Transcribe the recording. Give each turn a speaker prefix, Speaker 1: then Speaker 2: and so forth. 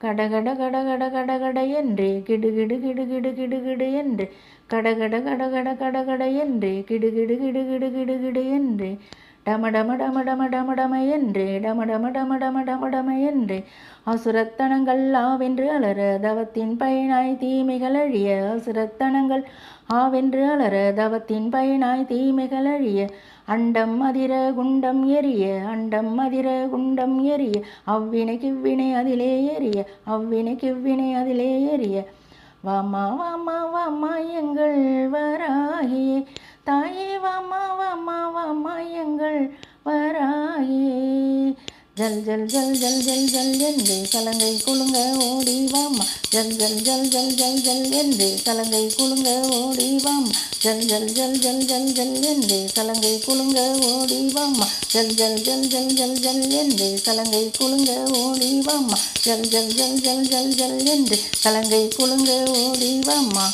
Speaker 1: கடகட கடகட கடகட என்று கிடுகிடு கிடுகிடு கிடுகிடு என்று கடகட கடகட கடகட என்று கிடுகிடு கிடுகிடு கிடுகிடு என்று டம டம டம டம டம டம என்று டம டம டம டம டம டம என்று அசுரத்தனங்கள் ஆவென்று அலர தவத்தின் பயனாய் தீமைகள் அழிய அசுரத்தனங்கள் ஆவென்று அலர தவத்தின் பயனாய் தீமைகள் அழிய அண்டம் அதிர குண்டம் எரிய அண்டம் அதிர குண்டம் எரிய அவ்வினை கிவ்வினை அதிலே எரிய அவ்வினை கிவ்வினை அதிலே எரிய வாமா வாமா வாமா எங்கள் வராகியே தாயே வாமா வாமா வாமா எங்கள் வராகியே ஜல் ஜல் ஜல் ஜல் ஜல் ஜல் என்று கலங்கை குலுங்க ஓடிவாம் ஜல் ஜல் ஜல் ஜல் ஜல் ஜல் என்று கலங்கை குலுங்க ஓடிவாம் ஜல் ஜல் ஜல் ஜல் ஜல் ஜல் என்று கலங்கை குலுங்க ஓடிவாம் ஜல் ஜல் ஜல் ஜல் ஜல் ஜல் என்று கலங்கை குலுங்க ஓடிவாம் ஜல் ஜல் ஜல் ஜல் ஜல் ஜல் என்று கலங்கை குலுங்க ஓடிவாம்மா